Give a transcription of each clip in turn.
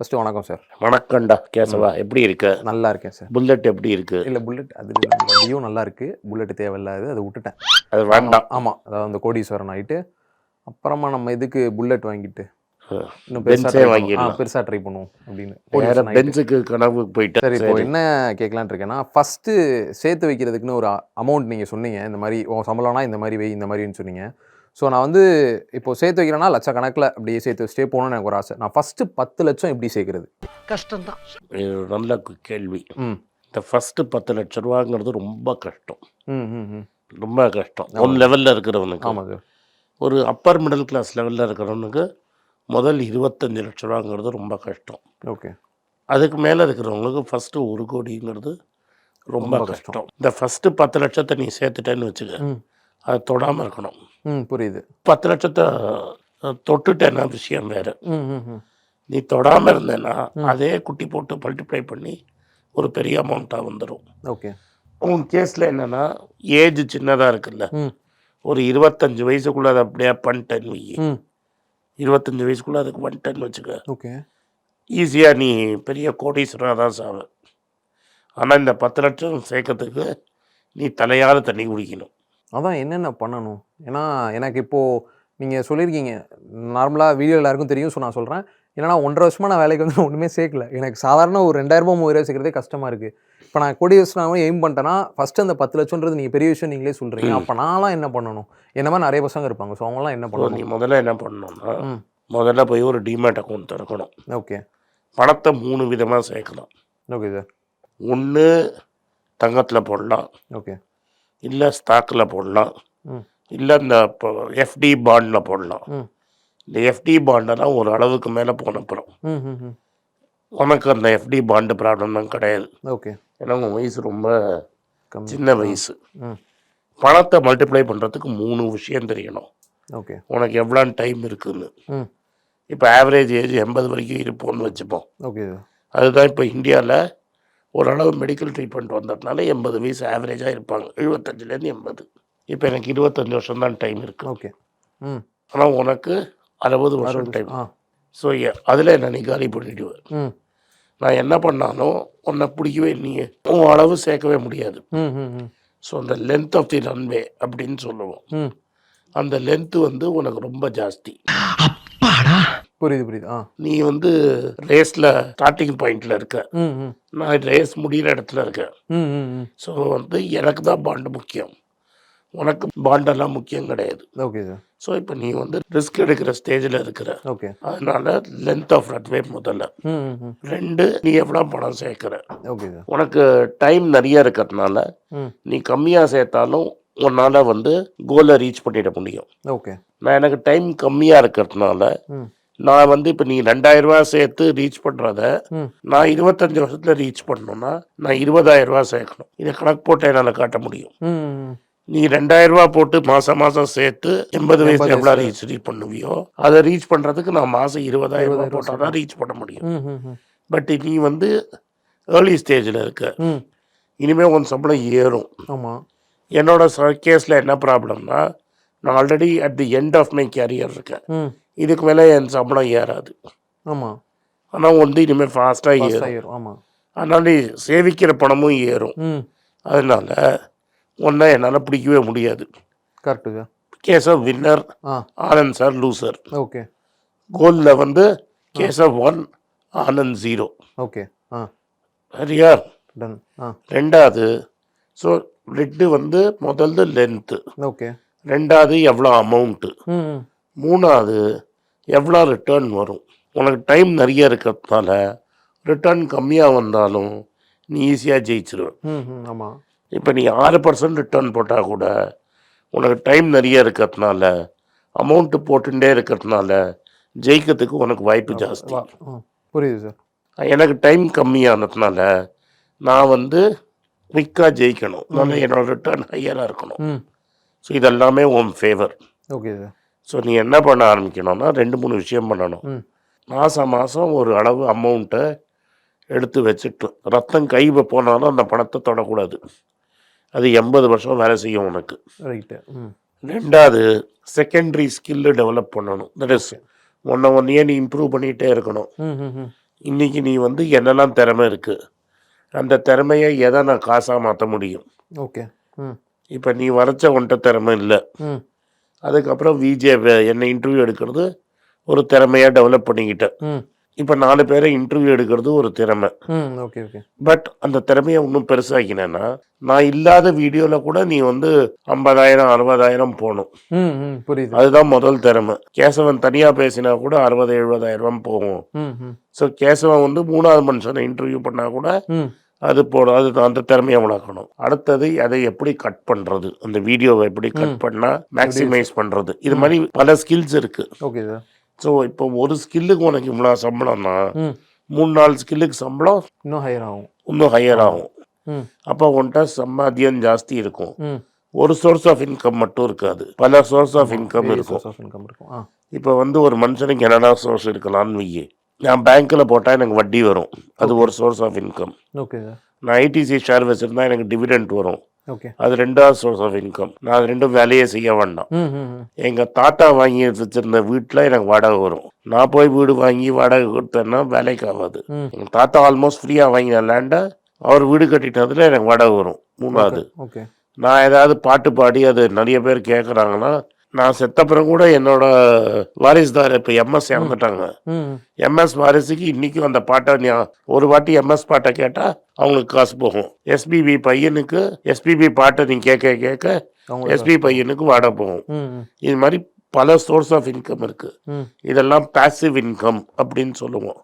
First வணக்கம் sir வணக்கம்டா Keshava. எப்படி இருக்க? நல்லா இருக்கேன் சார் புல்லட் எப்படி இருக்கு? இல்லை புல்லட் அது வண்டியும் நல்லா இருக்குது புல்லட் தேவையில்லாது அதை விட்டுட்டேன். அது வேண்டாம். ஆமாம் அதாவது அந்த கோடீஸ்வரன் ஆகிட்டு அப்புறமா நம்ம இதுக்கு புல்லட் வாங்கிட்டு? இன்னும் பெருசாக வாங்கிடலாம். பெருசாக ட்ரை பண்ணுவோம் அப்படின்னு. பென்ஸுக்கு போயிட்டு. சரி இப்போ என்ன கேட்கலான்னு இருக்கேன்னா ஃபஸ்ட்டு சேர்த்து வைக்கிறதுக்குன்னு ஒரு அமௌண்ட் நீங்கள் சொன்னீங்க. இந்த மாதிரி உன் சம்பளம்னா இந்த மாதிரி வை இந்த மாதிரின்னு சொன்னீங்க. ஸோ நான் வந்து இப்போ சேர்த்து வைக்கிறேன்னா லட்சக்கணக்கில் அப்படியே சேர்த்து வச்சுட்டே போகணும்னு எனக்கு ஒரு ஆசை. நான் ஃபஸ்ட்டு பத்து லட்சம் எப்படி சேர்க்கறது? கஷ்டம்தான். இது நல்ல கேள்வி. ம். இந்த ஃபர்ஸ்ட் பத்து லட்ச ரூபாங்கிறது ரொம்ப கஷ்டம். ம் ம் ம். ரொம்ப கஷ்டம். ஒன் லெவலில் இருக்கிறவனுக்கு. ஆமாம் ஒரு அப்பர் மிடில் கிளாஸ் லெவலில் இருக்கிறவனுக்கு முதல் இருபத்தஞ்சு லட்ச ரூபாங்கிறது ரொம்ப கஷ்டம். ஓகே. அதுக்கு மேலே இருக்கிறவங்களுக்கு ஃபஸ்ட்டு ஒரு கோடிங்கிறது ரொம்ப கஷ்டம். கஷ்டம். இந்த ஃபஸ்ட்டு பத்து லட்சத்தை நீ சேர்த்துட்டேன்னு வச்சுக்க. அதை தொடாமல் இருக்கணும். ம் புரியுது. பத்து லட்சத்தை தொட்டுட்டேன்னா விஷயம் வேறு? நீ தொடாமல் இருந்தேன்னா அதே குட்டி போட்டு மல்டிப்ளை பண்ணி ஒரு பெரிய அமௌண்ட்டாக வந்துடும் ஓகே. உன் கேஸில் என்னென்னா ஏஜ் சின்னதாக இருக்குல்ல. ஒரு இருபத்தஞ்சு வயசுக்குள்ளே அதை அப்படியே பண்ணிட்டேன்னு வை இருபத்தஞ்சு வயசுக்குள்ளே அதுக்கு பண்ணிட்டேன்னு வச்சுக்க. ஓகே. ஈஸியாக நீ பெரிய கோடீஸ்வரனாக தான் சாவ. ஆனால் இந்த பத்து லட்சம் சேர்க்கறதுக்கு நீ தலையால் தண்ணி குடிக்கணும். அதான் என்னென்ன பண்ணணும்? ஏன்னா எனக்கு இப்போது நீங்கள் சொல்லியிருக்கீங்க நார்மலாக வீடியோ எல்லாருக்கும் தெரியும் ஸோ நான் சொல்கிறேன் ஏன்னா ஒன்றரை வருஷமாக நான் வேலைக்கு வந்து ஒன்றுமே சேர்க்கல. எனக்கு சாதாரண ஒரு ரெண்டாயிரரூபா மூவாயிரம் சேர்க்கறதே கஷ்டமாக இருக்குது இப்போ நான் கோடி வருஷம் எய்ம் பண்ணிட்டேன்னா ஃபஸ்ட்டு அந்த பத்து லட்சம்ன்றது நீங்கள் பெரிய விஷயம் நீங்களே சொல்கிறீங்க அப்போ நான்லாம் என்ன பண்ணணும்? என்ன மாதிரி நிறைய பசங்க இருப்பாங்க. ஸோ அவங்களாம் என்ன ஸோ நீ பண்ணணும்? முதல்ல என்ன பண்ணணும்னா முதல்ல போய் ஒரு டிமேட் அக்கௌண்ட் திறக்கணும். ஓகே. பணத்தை மூணு விதமாக சேர்க்கலாம். Okay sir. ஒன்று தங்கத்தில் போடலாம். ஓகே. இல்லை ஸ்டாக்கில் போடலாம். இல்லை இந்த எஃப்டி பாண்டில் போடலாம். இந்த எஃப்டி பாண்டெல்லாம் ஒரு அளவுக்கு மேலே போனப்புறம் ம் ம் ம். உனக்கு அந்த எஃப்டி பாண்டு ப்ராப்ளம்லாம் கிடையாது. ஓகே. ஏன்னா உங்கள் வயசு ரொம்ப சின்ன வயசு. பணத்தை மல்டிப்ளை பண்ணுறதுக்கு மூணு விஷயம் தெரியணும். ஓகே. உனக்கு எவ்வளோ டைம் இருக்குன்னு. ம். இப்போ ஆவரேஜ் ஏஜ் எண்பது வரைக்கும் இருப்போம்னு வச்சுப்போம். ஓகே. அதுதான் இப்போ இந்தியாவில் ஓரளவு மெடிக்கல் ட்ரீட்மெண்ட் வந்ததுனால எண்பது வயசு ஆவரேஜாக இருப்பாங்க. எழுபத்தஞ்சிலேருந்து எண்பது. இப்போ எனக்கு இருபத்தஞ்சி வருஷம் தான் டைம் இருக்குது ஓகே ம். ஆனால் உனக்கு அறுபது வருஷம் டைம் ஆ. ஸோ அதில் என்ன நீ காலி பண்ணிடுவேன் ம். நான் என்ன பண்ணாலும் உன்னை பிடிக்கவே நீ உன் அளவு சேர்க்கவே முடியாது. ம் ம் ம். ஸோ அந்த லென்த் ஆஃப் தி ரன்வே அப்படின்னு சொல்லுவோம். ம். அந்த லென்த்து வந்து உனக்கு ரொம்ப ஜாஸ்தி. புரியுது புரியுது. ஆ. நீ வந்து ரேஸில் ஸ்டார்டிங் பாயிண்டில் இருக்க. நான் ரேஸ் முடிகிற இடத்துல இருக்கேன் ஸோ வந்து எனக்கு தான் பாண்டு முக்கியம். உனக்கு பாண்டெல்லாம் முக்கியம் கிடையாது. Okay sir. ஸோ இப்போ நீ வந்து ரிஸ்க் எடுக்கிற ஸ்டேஜில் இருக்கிற. ஓகே. அதனால லென்த் ஆஃப் ரன்வே முதல்ல. ரெண்டு நீ எவ்வளோ பணம் சேர்க்குற? Okay sir. உனக்கு டைம் நிறைய இருக்கிறதுனால நீ கம்மியாக சேர்த்தாலும் உன்னால் வந்து கோலை ரீச் பண்ணிட முடியும். ஓகே. நான் எனக்கு டைம் கம்மியாக இருக்கிறதுனால நான் வந்து இப்போ நீ ரெண்டாயிரம் ரூபாய் சேர்த்து ரீச் பண்ணுறத நான் இருபத்தஞ்சு வருஷத்துல ரீச் பண்ணணும்னா நான் இருபதாயிரம் ரூபாய் சேர்க்கணும். இதை கணக்கு போட்டு என்னால் காட்ட முடியும். நீ ரெண்டாயிரம் ரூபாய் போட்டு மாசம் மாசம் சேர்த்து எண்பது வயசுல எவ்வளோ ரீச் ரீச் பண்ணுவியோ அதை ரீச் பண்றதுக்கு நான் மாசம் இருபதாயிரம் ரூபாய் போட்டால் தான் ரீச் பண்ண முடியும். பட் நீ வந்து ஏர்லி ஸ்டேஜில் இருக்க. இனிமேல் உன் சம்பளம் ஏறும். ஆமாம் என்னோட கேஸில் என்ன ப்ராப்ளம்னா நான் already at the end of my career இருக்கேன். இதுக்கு மேலே என் சம்பளம் ஏறாது. ஆமாம் ஆனால் வந்து இனிமேல் ஃபாஸ்ட்டாக ஏறும். ஆமாம் அதனால சேவிக்கிற பணமும் ஏறும். அதனால ஒன்றை என்னால் பிடிக்கவே முடியாது. Correct sir case of winner Anand sir loser okay கோலில் வந்து case of one Anand zero okay ஆ. சரியா? டன் ரெண்டாவது ஸோ ரெட்டு வந்து முதல்ல லென்த்து ஓகே ரெண்டாவது எவ்வளோ அமௌண்ட்டு மூணாவது எவ்வளோ ரிட்டர்ன் வரும்? உனக்கு டைம் நிறைய இருக்கிறதுனால ரிட்டர்ன் கம்மியாக வந்தாலும் நீ ஈஸியாக ஜெயிச்சிருவ. ம் ம் ஆமாம் இப்போ நீ ஆறு பர்சன்ட் ரிட்டர்ன் போட்டால் கூட உனக்கு டைம் நிறைய இருக்கிறதுனால அமௌண்ட்டு போட்டுட்டே இருக்கிறதுனால ஜெயிக்கிறதுக்கு உனக்கு வாய்ப்பு ஜாஸ்தி. புரியுது சார். எனக்கு டைம் கம்மியானதுனால நான் வந்து குயிக்காக ஜெயிக்கணும். அதனால என்னோட ரிட்டர்ன் ஹையராக இருக்கணும். ஸோ இதெல்லாமே உன் ஃபேவர் ஓகே சார். ஸோ நீ என்ன பண்ண ஆரம்பிக்கணும்னா ரெண்டு மூணு விஷயம் பண்ணணும். மாதம் மாதம் ஒரு அளவு அமௌண்ட்டை எடுத்து வச்சுட்டு ரத்தம் கை போனாலும் அந்த பணத்தை தொடக்கூடாது. அது எண்பது வருஷம் வேலை செய்யும் உனக்கு. ரெண்டாவது செகண்டரி ஸ்கில்லு டெவலப் பண்ணணும். தட் இஸ் ஒன்றை ஒன்றையே நீ இம்ப்ரூவ் பண்ணிகிட்டே இருக்கணும். இன்னைக்கு நீ வந்து என்னெல்லாம் திறமை இருக்குது அந்த திறமையை எதை நான் காசாக மாற்ற முடியும்? ஓகே இப்போ நீ வரைச்ச உன்ட்ட திறமை இல்லை. அதுக்கப்புறம் விஜே என்னை இன்டர்வியூ எடுக்கிறது ஒரு திறமையாக டெவலப் பண்ணிக்கிட்டேன் இப்போ நாலு பேரை இன்டர்வியூ எடுக்கிறது ஒரு திறமை. ஓகே ஓகே பட் அந்த திறமையை இன்னும் பெருசாக்கினேன்னா நான் இல்லாத வீடியோவில் கூட நீ வந்து ஐம்பதாயிரம் அறுபதாயிரம் போகணும். புரியுது. அதுதான் முதல் திறமை. கேசவன் தனியாக பேசினா கூட அறுபது எழுபதாயிரம் போகும். ஸோ கேசவன் வந்து மூணாவது மனுஷனை இன்டர்வியூ பண்ணால் கூட அது போடும் அது அந்த திறமையை வளர்க்கணும் அடுத்தது அதை எப்படி கட் பண்ணுறது அந்த வீடியோவை எப்படி கட் பண்ணால் மேக்ஸிமைஸ் பண்ணுறது இது மாதிரி பல ஸ்கில்ஸ் இருக்குது ஓகே சார் ஸோ இப்போ ஒரு ஸ்கில்லுக்கு உனக்கு இவ்வளோ சம்பளம்னா மூணு நாலு ஸ்கில்லுக்கு சம்பளம் இன்னும் ஹையர் ஆகும். இன்னும் ஹையர் ஆகும். அப்போ உன்கிட்ட சம்பாத்தியம் ஜாஸ்தி இருக்கும். ஒரு சோர்ஸ் ஆஃப் இன்கம் மட்டும் இருக்காது. பல சோர்ஸ் ஆஃப் இன்கம் இருக்கும். இப்போ வந்து ஒரு மனுஷனுக்கு என்னென்ன சோர்ஸ் இருக்கலாம்னு வையே. நான் பேங்க்கில் போட்டால் எனக்கு வட்டி வரும். அது ஒரு சோர்ஸ் ஆஃப் இன்கம் ஓகே நான் ஐடிசி ஷேர் வச்சுருந்தா எனக்கு டிவிடெண்ட் வரும். ஓகே அது ரெண்டாவது சோர்ஸ் ஆஃப் இன்கம் நான் அது ரெண்டும் வேலையே செய்ய வேண்டாம். எங்கள் தாத்தா வாங்கி வச்சிருந்த வீட்டில் எனக்கு வாடகை வரும். நான் போய் வீடு வாங்கி வாடகை கொடுத்தேன்னா வேலைக்கு ஆகாது. எங்கள் தாத்தா ஆல்மோஸ்ட் ஃப்ரீயாக வாங்கின லேண்டை அவர் வீடு கட்டிட்டதுல எனக்கு வாடகை வரும். மூணாவது. ஓகே நான் ஏதாவது பாட்டு பாடி அது நிறைய பேர் கேட்குறாங்கன்னா நான் செத்தப்புறம் கூட என்னோட வாரிசுதார் இப்போ எம்எஸ் இறந்துட்டாங்க. எம்எஸ் வாரிசுக்கு இன்னைக்கும் அந்த பாட்டை ஒரு வாட்டி எம்எஸ் பாட்டை கேட்டால் அவங்களுக்கு காசு போகும். எஸ்பிபி பையனுக்கு எஸ்பிபி பாட்டை நீ கேட்க கேட்க எஸ்பி பையனுக்கு வாடகை போகும். இது மாதிரி பல சோர்ஸ் ஆஃப் இன்கம் இருக்கு. இதெல்லாம் பாசிவ் இன்கம் அப்படின்னு சொல்லுவோம்.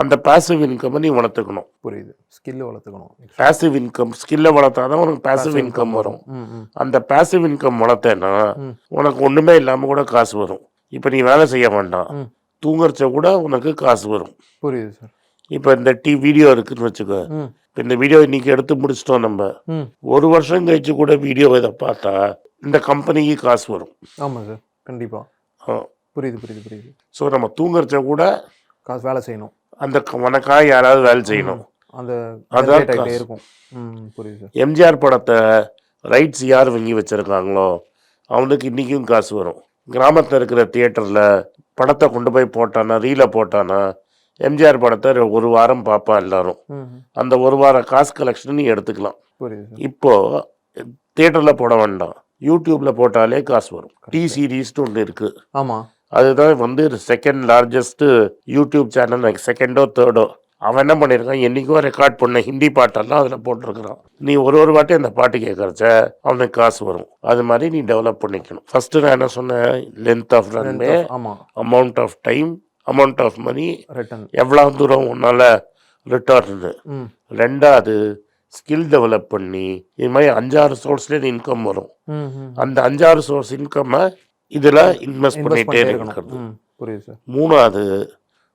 அந்த பாசிவ் இன்கம்மை நீ வளர்த்துக்கணும். புரியுது. ஸ்கில் வளர்த்துக்கணும். பாசிவ் இன்கம் ஸ்கில்லை வளர்த்தாதான் உனக்கு பாசிவ் இன்கம் வரும். அந்த பாசிவ் இன்கம் வளர்த்தேன்னா. உனக்கு ஒண்ணுமே இல்லாம கூட காசு வரும். இப்போ நீ வேலை செய்ய வேண்டாம். தூங்குறச்ச கூட உனக்கு காசு வரும். புரியுது சார் இப்போ இந்த டி வீடியோ இருக்குன்னு வச்சுக்கோ. இந்த வீடியோ இன்னைக்கு எடுத்து முடிச்சிட்டோம் நம்ம. ஒரு வருஷம் கழிச்சு கூட வீடியோ இதை பார்த்தா இந்த கம்பெனிக்கு காசு வரும். ஆமாம் சார் கண்டிப்பாக புரியுது புரியுது புரியுது. ஸோ நம்ம தூங்குறச்ச கூட காசு வேலை செய்யணும். அந்த உனக்காக யாராவது வேலை செய்யணும். அந்த அதான். இருக்கும். புரியுது எம்ஜிஆர் படத்தை ரைட்ஸ் யார் வாங்கி வச்சிருக்காங்களோ அவனுக்கு இன்றைக்கும் காசு வரும். கிராமத்தில் இருக்கிற தியேட்டரில் படத்தை கொண்டு போய் போட்டானா ரீலை போட்டானா எம்ஜிஆர் படத்தை ஒரு வாரம் பார்ப்பான் எல்லாரும். அந்த ஒரு வாரம் காசு கலெக்ஷன் நீ எடுத்துக்கலாம். இப்போ தியேட்டரில் போட வேண்டாம். யூடியூப்பில் போட்டாலே காசு வரும். டி சீரீஸ்னு ஒன்று இருக்குது ஆமாம் அதுதான் வந்து செகண்ட் லார்ஜஸ்ட்டு யூடியூப் சேனல் செகண்டோ தேர்டோ அவன் என்ன பண்ணியிருக்கான் என்றைக்கோ ரெக்கார்ட் பண்ண ஹிந்தி பாட்டெல்லாம் அதில் போட்டிருக்கிறான். நீ ஒரு ஒரு வாட்டி அந்த பாட்டு கேட்குறச்ச அவனுக்கு காசு வரும். அது மாதிரி நீ டெவலப் பண்ணிக்கணும். ஃபர்ஸ்ட்டு நான் என்ன சொன்னேன்? Length of runway amount of time amount of money எவ்வளோ தூரம் உன்னால் ரிட்டர்னு ரெண்டாவது ஸ்கில் டெவலப் பண்ணி இது மாதிரி அஞ்சாறு சோர்ஸ்லேயே இன்கம் வரும். அந்த அஞ்சாறு சோர்ஸ் இன்கம்மை இதில் இன்வெஸ்ட் பண்ணிகிட்டே பண்ணிட்டே இருக்கிறது. புரியுது சார் மூணாவது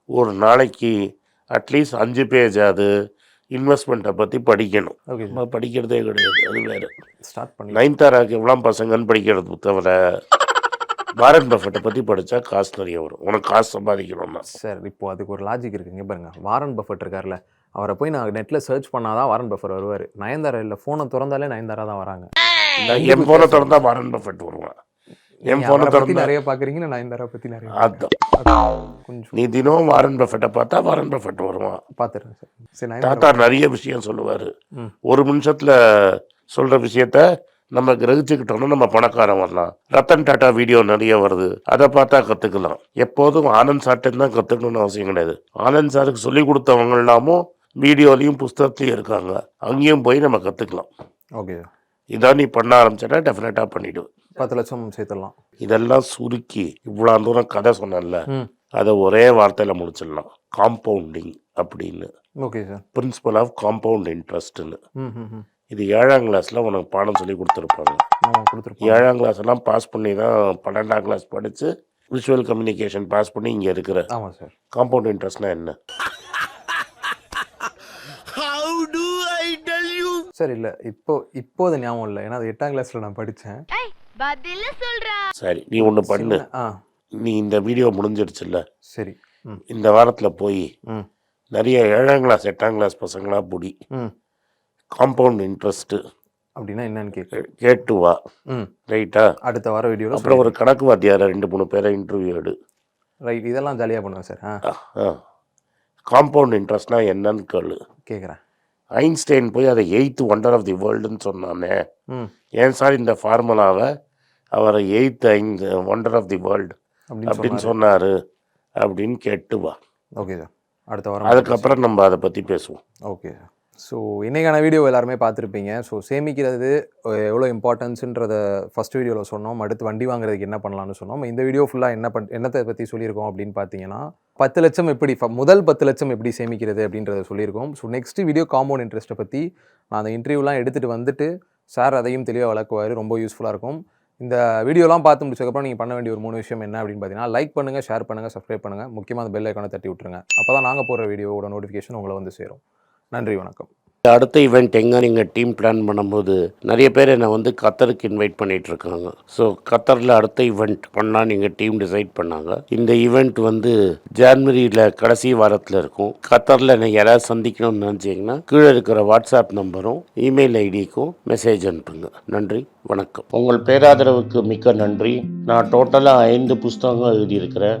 ஒரு நாளைக்கு அட்லீஸ்ட் அஞ்சு பேஜாவது இன்வெஸ்ட்மெண்ட்டை பற்றி படிக்கணும். நம்ம படிக்கிறதே கிடையாது அது வேறு. ஸ்டார்ட் பண்ணி நைன்தாராக்கு எவ்வளோ பசங்கன்னு படிக்கிறது தவிர வாரன் பஃபெட்டை பற்றி படித்தா காசு நிறைய வரும். உனக்கு காசு சம்பாதிக்கணும்னா. சார் இப்போ அதுக்கு ஒரு லாஜிக் இருக்குங்க பாருங்க. வாரன் பஃபட் இருக்கார்ல அவரை போய் நான் நெட்டில் சர்ச் பண்ணாதான் வாரன் பஃபர் வருவார். நயன்தாரா இல்லை ஃபோனை திறந்தாலே நயன்தாரா தான் வராங்க. என் ஃபோனை திறந்தா வாரன் பஃபெட் வருவான். என் ஃபோனை திறந்தா நிறைய பாக்குறீங்க நான் நயன்தாரா பத்தி நிறைய பாக்குறேன். கொஞ்சம். நீ தினம் வாரன் பஃபெட்டை பார்த்தா வாரன் பஃபெட் வருவான். பாத்துறேன் சார். சரி தாத்தா நிறைய விஷயம் சொல்லுவார். ஒரு நிமிஷத்தில் சொல்கிற விஷயத்த நம்ம கிரகிச்சுக்கிட்டோம்னா நம்ம பணக்காரன் வரலாம். ரத்தன் டாட்டா வீடியோ நிறைய வருது. அதை பார்த்தா கற்றுக்கலாம் எப்போதும் ஆனந்த் சார்ட்டு தான் கற்றுக்கணும்னு அவசியம் கிடையாது. ஆனந்த் சாருக்கு சொல்லி கொடுத்தவங்க எல்லாமும் வீடியோலையும் புஸ்தகத்துலையும் இருக்காங்க. அங்கேயும் போய் நம்ம கற்றுக்கலாம் ஓகே. இதான் நீ பண்ண ஆரம்பிச்சேன்னா டெஃபினட்டாக பண்ணிடுவேன் பத்து லட்சம் சேர்த்துடலாம். இதெல்லாம் சுருக்கி இவ்வளோ தூரம் கதை சொன்னேன்ல அதை ஒரே வார்த்தையில் முடிச்சிடலாம். காம்பவுண்டிங் அப்படின்னு. Okay sir principal of compound இன்ட்ரெஸ்ட்னு இது ஏழாம் கிளாஸில் உனக்கு பாடம் சொல்லி கொடுத்துருப்பாங்க. ஏழாம் கிளாஸ் எல்லாம் பாஸ் பண்ணி தான் பன்னெண்டாம் கிளாஸ் படித்து விஷுவல் கம்யூனிகேஷன் பாஸ் பண்ணி இங்கே இருக்கிற ஆமாம் சார் காம்பவுண்ட் இன்ட்ரெஸ்ட்னா என்ன? சார் இல்லை. இப்போ இப்போ அது ஞாபகம் இல்லை. ஏன்னா அது எட்டாம் கிளாஸில் நான் படித்தேன் பதில சொல்றா. சரி நீ ஒன்று பண்ணு. ஆ. நீ இந்த வீடியோ முடிஞ்சிடுச்சுல்ல? சரி. ம். இந்த வாரத்தில் போய் ம். நிறைய ஏழாம் கிளாஸ் எட்டாம் கிளாஸ் பசங்களா புடி. ம். காம்பவுண்ட் இன்ட்ரெஸ்ட்டு அப்படின்னா என்னன்னு கேட்கு கேட்டு வா. ம். ரைட்டா அடுத்த வார வீடியோவில் அப்புறம் ஒரு கணக்கு வாத்தியாரை ரெண்டு மூணு பேரை இன்டர்வியூ எடு. ரைட் இதெல்லாம் ஜாலியாக பண்ணுவேன் சார் ஆ. ஆ காம்பவுண்ட் இன்ட்ரெஸ்ட்னா என்னன்னு கேளு. கேட்குறேன் ஐன்ஸ்டைன் போய் அதை எயித் ஒண்டர் ஆஃப் தி வேர்ல்டுன்னு சொன்னானே. ஏன் சார் இந்த ஃபார்முலாவை? அவர் எயித் ஐந்து ஒண்டர் ஆஃப் தி வேர்ல்டு அப்படின்னு. சொன்னார். அப்படின்னு கேட்டு வா. Okay sir. அடுத்த வாரம் அதுக்கப்புறம் நம்ம அதை பற்றி பேசுவோம். Okay sir. ஸோ இன்றைக்கான வீடியோ எல்லாருமே பார்த்துருப்பீங்க. ஸோ சேமிக்கிறது எவ்வளோ இம்பார்ட்டன்ஸுன்றத ஃபஸ்ட் வீடியோவில் சொன்னோம். அடுத்து வண்டி வாங்குறதுக்கு என்ன பண்ணலாம்னு சொன்னோம். இந்த வீடியோ ஃபுல்லாக என்ன பண் என்னத்தை பற்றி சொல்லியிருக்கோம் அப்படின்னு பார்த்தீங்கன்னா பத்து லட்சம் எப்படி ஃப- முதல் பத்து லட்சம் எப்படி சேமிக்கிறது அப்படின்றத சொல்லியிருக்கோம். ஸோ நெக்ஸ்ட் வீடியோ காம்பவுண்ட் இன்ட்ரெஸ்ட்டை பற்றி நான் அந்த இன்டர்வியூலாம் எடுத்துகிட்டு வந்துட்டு சார் அதையும் தெளிவாக வளர்க்குவார் ரொம்ப யூஸ்ஃபுல்லாக இருக்கும். இந்த வீடியோலாம் பார்த்து முடிச்சதுக்கப்புறம் நீங்கள் பண்ண வேண்டிய ஒரு மூணு விஷயம் என்ன அப்படின்னு பார்த்தீங்கன்னா லைக் பண்ணுங்கள் ஷேர் பண்ணுங்கள் சப்ஸ்கிரைப் பண்ணுங்கள் முக்கியமாக அந்த பெல் ஐக்கானை தட்டி விட்டுருங்க. அப்போ தான் நாங்கள் போகிற வீடியோவோட நோட்டிஃபிகேஷன் உங்களை வந்து சேரும். நன்றி வணக்கம். அடுத்த ஈவெண்ட் எங்கே நீங்கள் டீம் பிளான் பண்ணும்போது நிறைய பேர் என்னை வந்து கத்தருக்கு இன்வைட் பண்ணிட்டு இருக்காங்க ஸோ கத்தரில் அடுத்த ஈவெண்ட் பண்ணால் நீங்கள் டீம் டிசைட் பண்ணாங்க. இந்த ஈவெண்ட் வந்து ஜான்வரியில் கடைசி வாரத்தில் இருக்கும். கத்தரில் என்னை யாராவது சந்திக்கணும்னு நினச்சிங்கன்னா கீழே இருக்கிற வாட்ஸ்அப் நம்பரும் இமெயில் ஐடிக்கும் மெசேஜ் அனுப்புங்க. நன்றி வணக்கம். உங்கள் பேராதரவுக்கு மிக்க நன்றி. நான் டோட்டலாக ஐந்து புஸ்தகங்கள் எழுதியிருக்கிறேன்.